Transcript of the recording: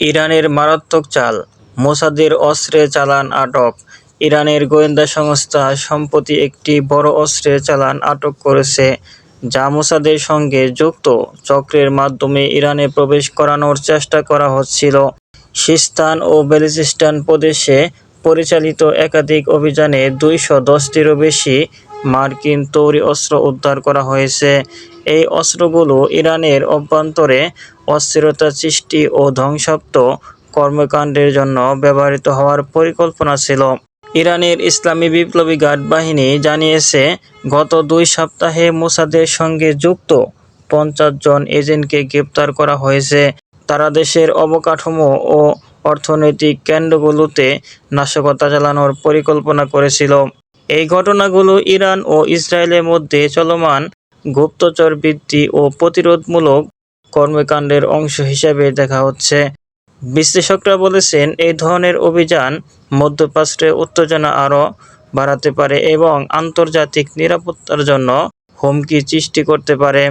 ইরানের মারাত্মক চাল, মোসাদের অস্ত্রের চালান আটক ইরানের গোয়েন্দা সংস্থা সম্প্রতি একটি বড় অস্ত্রের চালান আটক করেছে যা মোসাদের সঙ্গে যুক্ত চক্রের মাধ্যমে ইরানে প্রবেশ করানোর চেষ্টা করা হচ্ছিল। সিস্তান ও বেলুচিস্তান প্রদেশে পরিচালিত একাধিক অভিযানে দুইশো দশটিরও বেশি মার্কিন তৈরি অস্ত্র উদ্ধার করা হয়েছে। এই অস্ত্রগুলো ইরানের অভ্যন্তরে অস্থিরতা সৃষ্টি ও ধ্বংসাত্মক কর্মকাণ্ডের জন্য ব্যবহৃত হওয়ার পরিকল্পনা ছিল। ইরানের ইসলামী বিপ্লবী গার্ড বাহিনী জানিয়েছে, গত দুই সপ্তাহে মোসাদের সঙ্গে যুক্ত পঞ্চাশ জন এজেন্টকে গ্রেপ্তার করা হয়েছে। তারা দেশের অবকাঠামো ও অর্থনৈতিক কেন্দ্রগুলোতে নাশকতা চালানোর পরিকল্পনা করেছিল। এই ঘটনাগুলো ইরান ও ইসরায়েলের মধ্যে চলমান গুপ্তচর বৃদ্ধি ও প্রতিরোধমূলক কর্মকাণ্ডের অংশ হিসেবে দেখা হচ্ছে। বিশ্লেষকরা বলেছেন, এই ধরনের অভিযান মধ্যপ্রাচ্যে উত্তেজনা আরও বাড়াতে পারে এবং আন্তর্জাতিক নিরাপত্তার জন্য হুমকি সৃষ্টি করতে পারে।